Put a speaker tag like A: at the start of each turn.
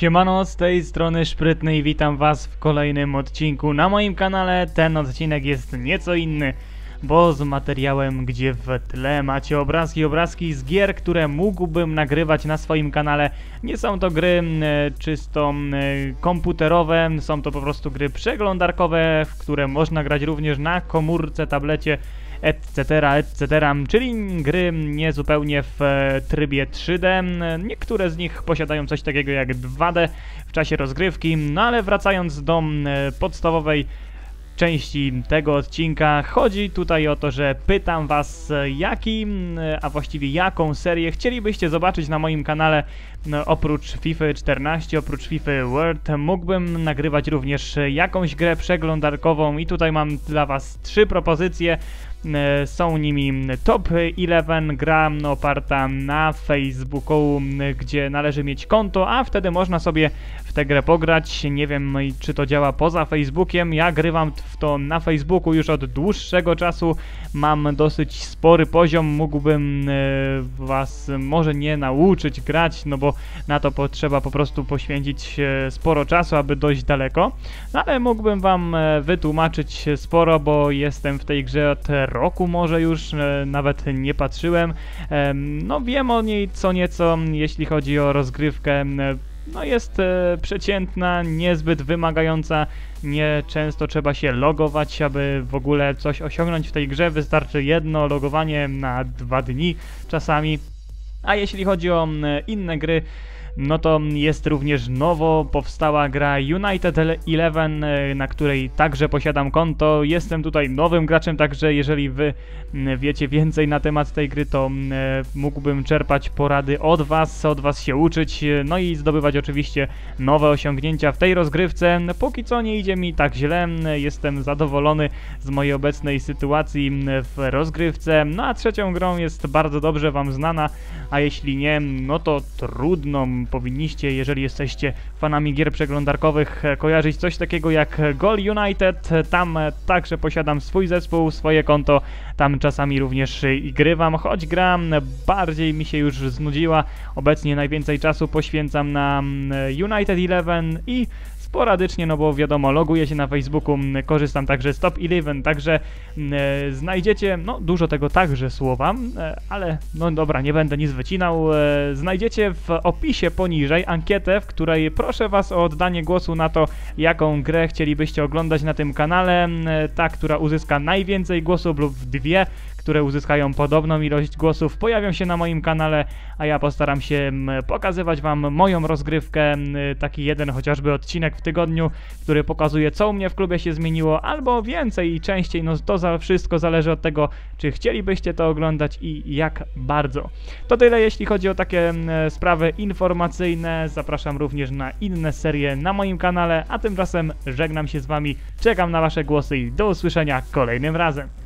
A: Siemano, z tej strony Szprytny i witam was w kolejnym odcinku na moim kanale. Ten odcinek jest nieco inny, bo z materiałem, gdzie w tle macie obrazki, obrazki z gier, które mógłbym nagrywać na swoim kanale. Nie są to gry e, czysto e, komputerowe, są to po prostu gry przeglądarkowe, w które można grać również na komórce, tablecie, etc., etc., czyli gry nie zupełnie w e, trybie 3D. Niektóre z nich posiadają coś takiego jak 2D w czasie rozgrywki, no ale wracając do podstawowej części tego odcinka. Chodzi tutaj o to, że pytam was, jaki, a właściwie jaką serię chcielibyście zobaczyć na moim kanale no, oprócz FIFA 14, oprócz FIFA World. Mógłbym nagrywać również jakąś grę przeglądarkową i tutaj mam dla was trzy propozycje. E, są nimi Top 11, gra oparta na Facebooku, gdzie należy mieć konto, a wtedy można sobie w tę grę pograć. Nie wiem, czy to działa poza Facebookiem. Ja grywam w to na Facebooku już od dłuższego czasu. Mam dosyć spory poziom. Mógłbym e, Was może nie nauczyć grać, no bo na to potrzeba po prostu poświęcić e, sporo czasu, aby dojść daleko. No ale mógłbym Wam wytłumaczyć sporo, bo jestem w tej grze od roku może już, e, nawet nie patrzyłem. No wiem o niej co nieco, jeśli chodzi o rozgrywkę. No jest e, przeciętna, niezbyt wymagająca, nie często trzeba się logować, aby w ogóle coś osiągnąć w tej grze. Wystarczy jedno logowanie na dwa dni czasami. A jeśli chodzi o inne gry, no to jest również nowo powstała gra United Eleven, e, na której także posiadam konto. Jestem tutaj nowym graczem, także jeżeli wy wiecie więcej na temat tej gry, to e, mógłbym czerpać porady od was, od was się uczyć, e, no i zdobywać oczywiście nowe osiągnięcia w tej rozgrywce. Póki co nie idzie mi tak źle, jestem zadowolony z mojej obecnej sytuacji w rozgrywce. No a trzecią grą jest bardzo dobrze wam znana, a jeśli nie, no to trudno powinniście, jeżeli jesteście fanami gier przeglądarkowych, e, kojarzyć coś takiego jak Goal United. Tam e, także posiadam swój zespół, swoje konto, tam czasami również grywam, choć gram bardziej mi się już znudziła. Obecnie najwięcej czasu poświęcam na United Eleven i sporadycznie, no bo wiadomo, loguję się na Facebooku, korzystam także z Top 11, także e, znajdziecie, no dużo tego także słowa, e, ale no dobra, nie będę nic wycinał. E, znajdziecie w opisie poniżej ankietę, w której proszę Was o oddanie głosu na to, jaką grę chcielibyście oglądać na tym kanale. E, ta, która uzyska najwięcej głosów lub dwie, które uzyskają podobną ilość głosów, pojawią się na moim kanale, a ja postaram się pokazywać Wam moją rozgrywkę, taki jeden chociażby odcinek w tygodniu, który pokazuje co u mnie w klubie się zmieniło, albo więcej i częściej, no to za wszystko zależy od tego, czy chcielibyście to oglądać i jak bardzo. To tyle jeśli chodzi o takie sprawy informacyjne, zapraszam również na inne serie na moim kanale, a tymczasem żegnam się z Wami, czekam na Wasze głosy i do usłyszenia kolejnym razem.